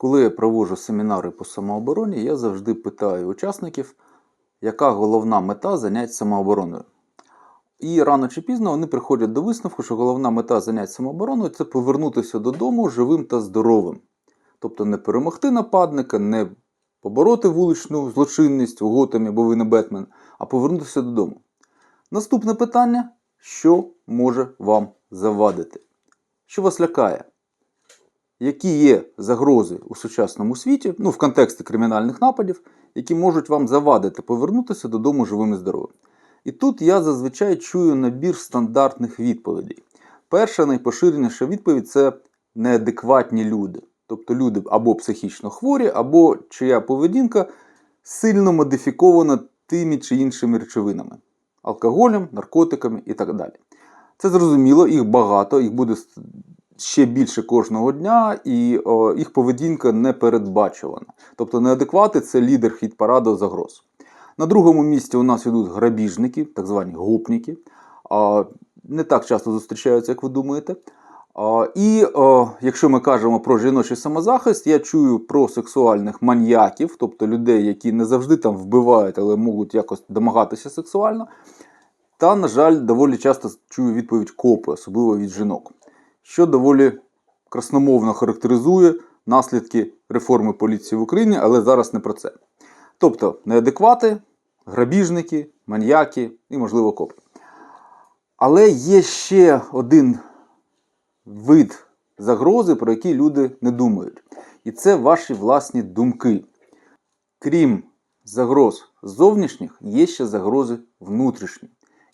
Коли я проводжу семінари по самообороні, я завжди питаю учасників, яка головна мета занять самообороною. І рано чи пізно вони приходять до висновку, що головна мета занять самообороною це повернутися додому живим та здоровим. Тобто не перемогти нападника, не побороти вуличну злочинність у Готемі, бо ви не Бетмен, а повернутися додому. Наступне питання: що може вам завадити? Що вас лякає? Які є загрози у сучасному світі, ну в контексті кримінальних нападів, які можуть вам завадити повернутися додому живим і здоровим? І тут я зазвичай чую набір стандартних відповідей. Перша найпоширеніша відповідь це неадекватні люди. Тобто люди або психічно хворі, або чия поведінка сильно модифікована тими чи іншими речовинами алкоголем, наркотиками і так далі. Це зрозуміло, їх багато, їх буде ще більше кожного дня, і о, їх поведінка не передбачувана. Тобто неадеквати це лідер хід параду загроз. На другому місці у нас йдуть грабіжники, так звані гопніки. Не так часто зустрічаються, як ви думаєте. І якщо ми кажемо про жіночий самозахист, я чую про сексуальних маньяків, тобто людей, які не завжди там вбивають, але можуть якось домагатися сексуально. Та, на жаль, доволі часто чую відповідь копи, особливо від жінок, що доволі красномовно характеризує наслідки реформи поліції в Україні, але зараз не про це. Тобто неадеквати, грабіжники, маньяки і, можливо, копи. Але є ще один вид загрози, про який люди не думають. І це ваші власні думки. Крім загроз зовнішніх, є ще загрози внутрішні.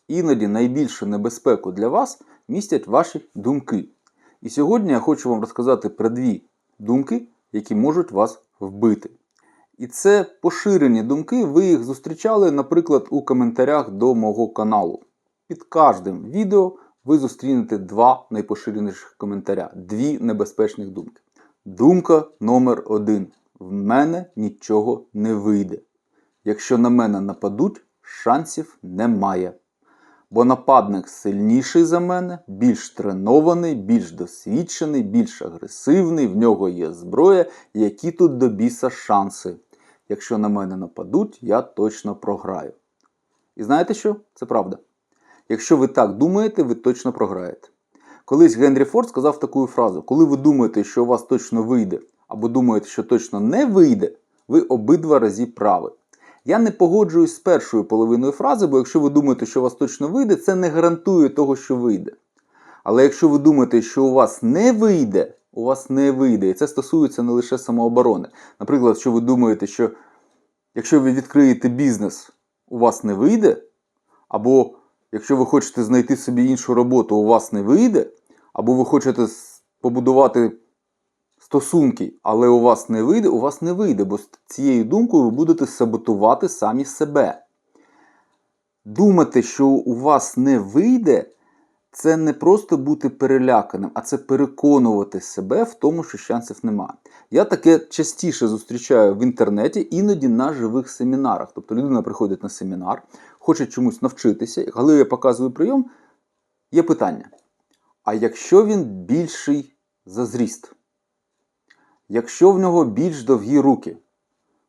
Іноді найбільшу небезпеку для вас містять ваші думки. І сьогодні я хочу вам розказати про дві думки, які можуть вас вбити. І це поширені думки, ви їх зустрічали, наприклад, у коментарях до мого каналу. Під кожним відео ви зустрінете два найпоширеніших коментаря, дві небезпечних думки. Думка номер один. В мене нічого не вийде. Якщо на мене нападуть, шансів немає. Бо нападник сильніший за мене, більш тренований, більш досвідчений, більш агресивний, в нього є зброя, які тут до біса шанси. Якщо на мене нападуть, я точно програю. І знаєте що? Це правда. Якщо ви так думаєте, ви точно програєте. Колись Генрі Форд сказав таку фразу: коли ви думаєте, що у вас точно вийде, або думаєте, що точно не вийде, ви обидва разі праві. Я не погоджуюсь з першою половиною фрази, бо якщо ви думаєте, що у вас точно вийде, це не гарантує того, що вийде. Але якщо ви думаєте, що у вас не вийде, у вас не вийде. І це стосується не лише самооборони. Наприклад, якщо ви думаєте, що якщо ви відкриєте бізнес, у вас не вийде, або якщо ви хочете знайти собі іншу роботу, у вас не вийде, або ви хочете побудувати стосунки, але у вас не вийде, у вас не вийде, бо з цією думкою ви будете саботувати самі себе. Думати, що у вас не вийде, це не просто бути переляканим, а це переконувати себе в тому, що шансів немає. Я таке частіше зустрічаю в інтернеті, іноді на живих семінарах. Тобто людина приходить на семінар, хоче чомусь навчитися, коли я показую прийом, є питання: а якщо він більший за зріст? Якщо в нього більш довгі руки,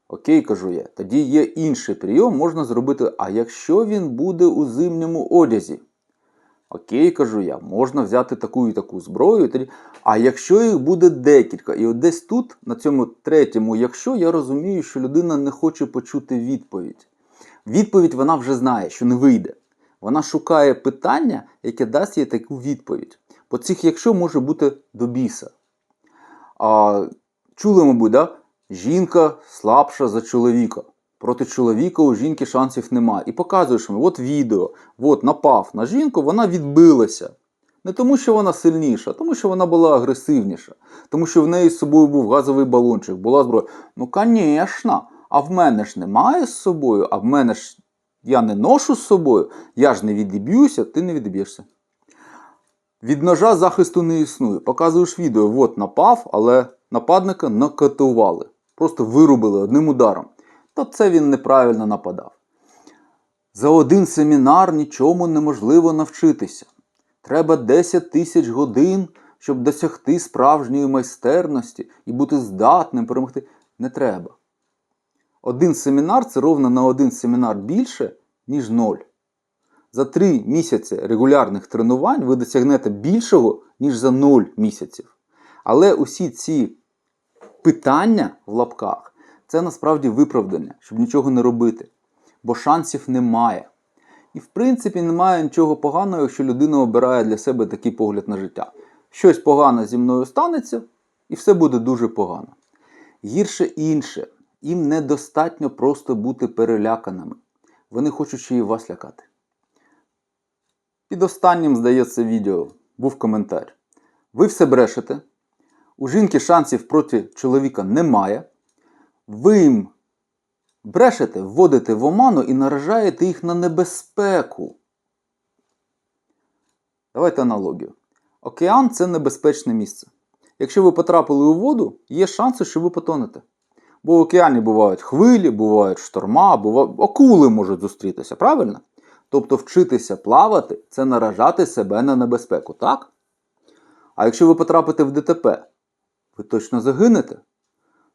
окей, кажу я, тоді є інший прийом, можна зробити, а якщо він буде у зимньому одязі? Окей, кажу я, можна взяти таку і таку зброю. А якщо їх буде декілька, і от десь тут, на цьому третьому, якщо я розумію, що людина не хоче почути відповідь. Відповідь вона вже знає, що не вийде. Вона шукає питання, яке дасть їй таку відповідь. По цих, якщо може бути до біса. А, Чули, мабуть, да? жінка слабша за чоловіка. Проти чоловіка у жінки шансів немає. І показуєш йому, от відео, от напав на жінку, вона відбилася. Не тому, що вона сильніша, а тому, що вона була агресивніша. Тому що в неї з собою був газовий балончик, була зброя. Ну, звісно, а в мене ж немає з собою, а в мене ж я не ношу з собою, я ж не відіб'юся, ти не відіб'єшся. Від ножа захисту не існує. Показуєш відео, от напав, але нападника накатували. Просто вирубили одним ударом. То це він неправильно нападав. За один семінар нічому неможливо навчитися. Треба 10 тисяч годин щоб досягти справжньої майстерності і бути здатним перемогти, не треба. Один семінар це ровно на один семінар більше, ніж ноль. За три місяці регулярних тренувань ви досягнете більшого, ніж за 0 місяців. Але усі ці питання в лапках це насправді виправдання, щоб нічого не робити. Бо шансів немає. І в принципі немає нічого поганого, якщо людина обирає для себе такий погляд на життя. Щось погане зі мною станеться, і все буде дуже погано. Гірше інше, їм недостатньо просто бути переляканими. Вони хочуть ще й вас лякати. Під останнім, здається, відео був коментар. Ви все брешете. У жінки шансів проти чоловіка немає. Ви їм брешете, вводите в оману і наражаєте їх на небезпеку. Давайте аналогію. Океан це небезпечне місце. Якщо ви потрапили у воду, є шанси, що ви потонете. Бо в океані бувають хвилі, бувають шторма, бувають... акули можуть зустрітися, правильно? Тобто вчитися плавати це наражати себе на небезпеку, так? А якщо ви потрапите в ДТП, ви точно загинете.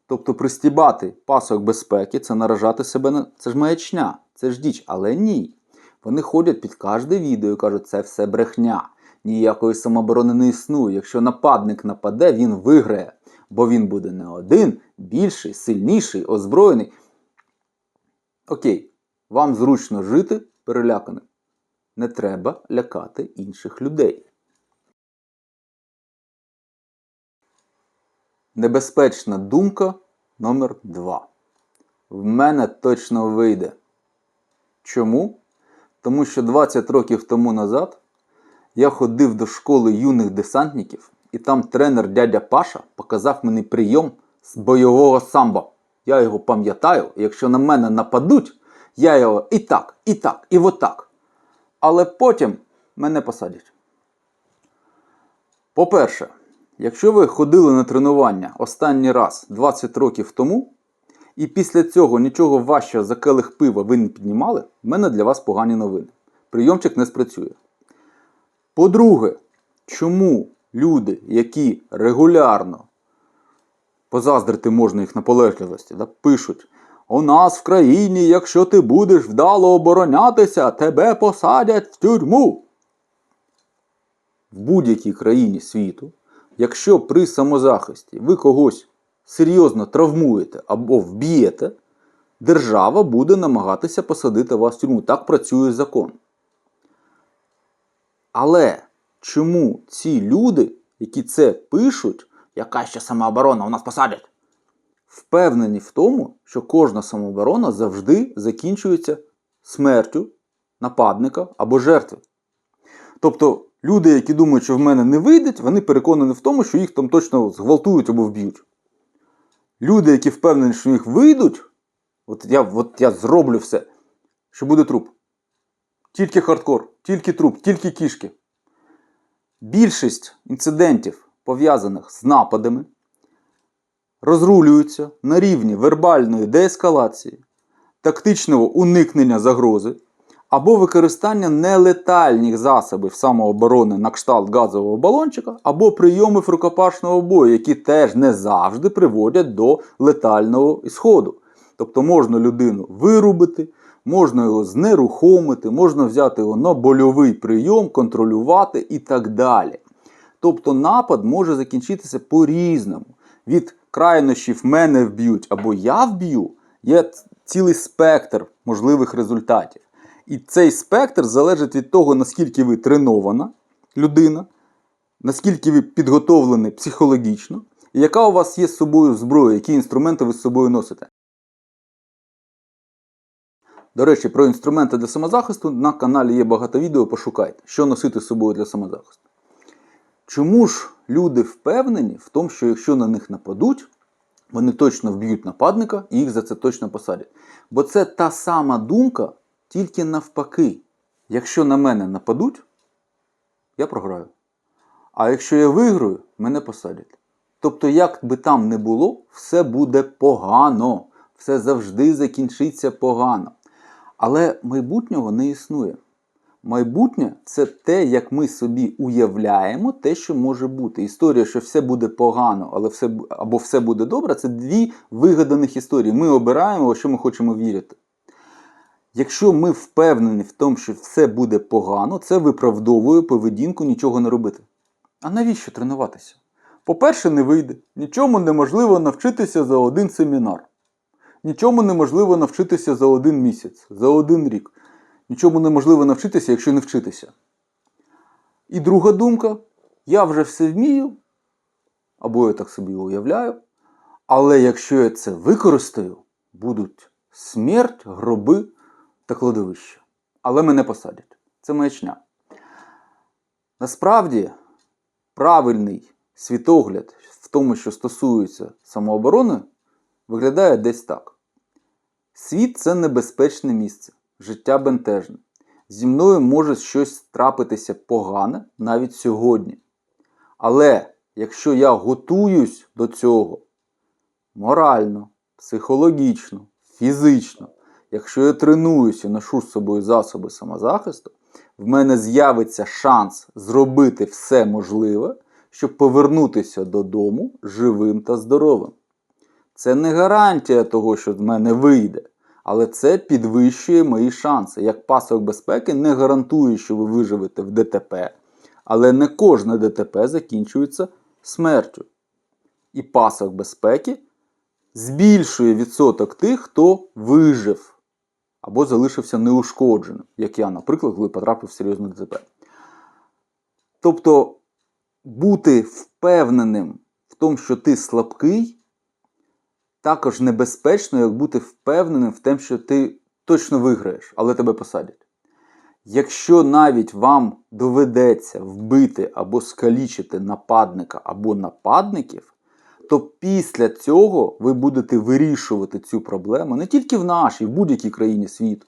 Тобто пристібати пасок безпеки це наражати себе на. Це ж маячня, це ж діч, але ні. Вони ходять під кожне відео і кажуть, це все брехня. Ніякої самооборони не існує. Якщо нападник нападе, він виграє. Бо він буде не один, більший, сильніший, озброєний. Окей, вам зручно жити переляканим. Не треба лякати інших людей. Небезпечна думка номер 2 В мене точно вийде. Чому? Тому що 20 років тому назад я ходив до школи юних десантників, і там тренер дядя Паша показав мені прийом з бойового самбо. Я його пам'ятаю, якщо на мене нападуть, я його і так, і так, і отак. Але потім мене посадять. По-перше, якщо ви ходили на тренування останній раз 20 років тому, і після цього нічого важчого за келих пива ви не піднімали, в мене для вас погані новини. Прийомчик не спрацює. По-друге, чому люди, які регулярно позаздрити можна їх наполегливості, да, пишуть: у нас в країні, якщо ти будеш вдало оборонятися, тебе посадять в тюрму. В будь-якій країні світу, якщо при самозахисті ви когось серйозно травмуєте або вб'єте, держава буде намагатися посадити вас в тюрму. Так працює закон. Але чому ці люди, які це пишуть, яка ще самооборона, у нас посадять, впевнені в тому, що кожна самооборона завжди закінчується смертю нападника або жертви. Тобто люди, які думають, що в мене не вийдуть, вони переконані в тому, що їх там точно зґвалтують або вб'ють. Люди, які впевнені, що їх вийдуть, от я, от я зроблю все, що буде труп. Тільки хардкор, тільки труп, тільки кішки. Більшість інцидентів, пов'язаних з нападами, розрулюються на рівні вербальної деескалації, тактичного уникнення загрози або використання нелетальних засобів самооборони на кшталт газового балончика, або прийомів рукопашного бою, які теж не завжди приводять до летального ісходу. Тобто можна людину вирубити, можна його знерухомити, можна взяти його на больовий прийом, контролювати і так далі. Тобто напад може закінчитися по-різному. Від крайнощів мене вб'ють або я вб'ю, є цілий спектр можливих результатів. І цей спектр залежить від того, наскільки ви тренована людина, наскільки ви підготовлені психологічно, і яка у вас є з собою зброя, які інструменти ви з собою носите. До речі, про інструменти для самозахисту на каналі є багато відео, пошукайте, що носити з собою для самозахисту. Чому ж люди впевнені в тому, що якщо на них нападуть, вони точно вб'ють нападника і їх за це точно посадять? Бо це та сама думка, тільки навпаки. Якщо на мене нападуть, я програю. А якщо я виграю, мене посадять. Тобто, як би там не було, все буде погано. Все завжди закінчиться погано. Але майбутнього не існує. Майбутнє це те, як ми собі уявляємо те, що може бути. Історія, що все буде погано, але все або все буде добре, це дві вигаданих історії. Ми обираємо, що ми хочемо вірити. Якщо ми впевнені в тому, що все буде погано, це виправдовує поведінку нічого не робити. А навіщо тренуватися? По-перше, не вийде. Нічому неможливо навчитися за один семінар. Нічому неможливо навчитися за один місяць, за один рік. Нічому неможливо навчитися, якщо не вчитися. І друга думка: я вже все вмію, або я так собі уявляю. Але якщо я це використаю, будуть смерть, гроби та кладовища. Але мене посадять. Це маячня. Насправді, правильний світогляд в тому, що стосується самооборони, виглядає десь так. Світ це небезпечне місце, життя бентежне. Зі мною може щось трапитися погане навіть сьогодні. Але якщо я готуюсь до цього морально, психологічно, фізично, якщо я тренуюся, ношу з собою засоби самозахисту, в мене з'явиться шанс зробити все можливе, щоб повернутися додому живим та здоровим. Це не гарантія того, що в мене вийде, але це підвищує мої шанси. Як пасок безпеки не гарантує, що ви виживете в ДТП, але не кожне ДТП закінчується смертю. І пасок безпеки збільшує відсоток тих, хто вижив або залишився неушкодженим, як я, наприклад, коли потрапив в серйозне ДТП. Тобто бути впевненим в тому, що ти слабкий, також небезпечно, як бути впевненим в тому, що ти точно виграєш, але тебе посадять. Якщо навіть вам доведеться вбити або скалічити нападника або нападників, то після цього ви будете вирішувати цю проблему не тільки в нашій, в будь-якій країні світу,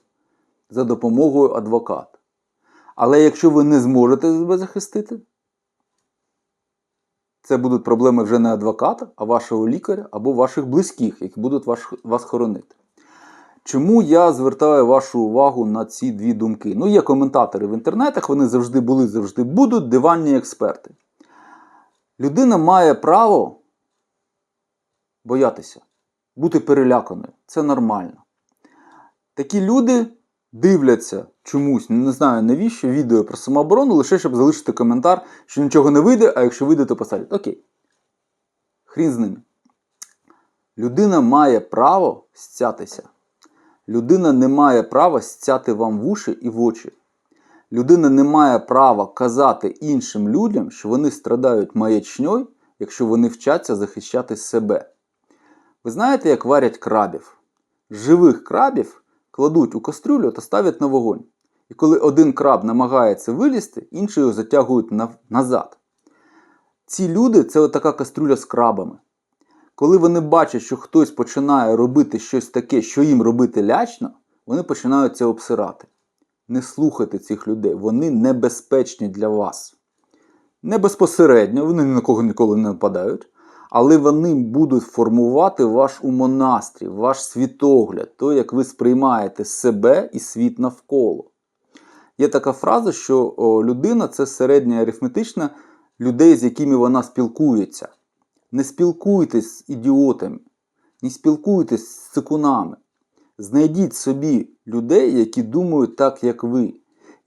за допомогою адвоката. Але якщо ви не зможете себе захистити, це будуть проблеми вже не адвоката, а вашого лікаря або ваших близьких, які будуть вас хоронити. Чому я звертаю вашу увагу на ці дві думки? Ну, є коментатори в інтернетах, вони завжди були, завжди будуть, диванні експерти. Людина має право боятися, бути переляканою. Це нормально. Такі люди дивляться чомусь, не знаю навіщо, відео про самооборону, лише щоб залишити коментар, що нічого не вийде, а якщо вийде, то посадять. Окей. Хрін з ними. Людина має право стятися. Людина не має права стяти вам в уші і в очі. Людина не має права казати іншим людям, що вони страдають маячньою, якщо вони вчаться захищати себе. Ви знаєте, як варять крабів? Живих крабів кладуть у кастрюлю та ставлять на вогонь. І коли один краб намагається вилізти, інші його затягують на- назад. Ці люди це така кастрюля з крабами. Коли вони бачать, що хтось починає робити щось таке, що їм робити лячно, вони починають це обсирати. Не слухайте цих людей, вони небезпечні для вас. Не безпосередньо, вони ні на кого ніколи не нападають, але вони будуть формувати ваш умонастрій, ваш світогляд, то, як ви сприймаєте себе і світ навколо. Є така фраза, що людина це середня арифметична людей, з якими вона спілкується. Не спілкуйтесь з ідіотами, не спілкуйтесь з цикунами. Знайдіть собі людей, які думають так, як ви,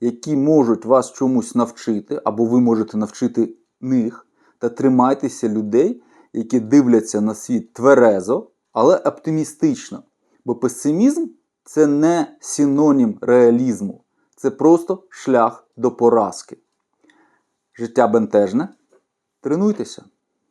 які можуть вас чомусь навчити, або ви можете навчити них, та тримайтеся людей, які дивляться на світ тверезо, але оптимістично. Бо песимізм це не синонім реалізму, це просто шлях до поразки. Життя бентежне. Тренуйтеся.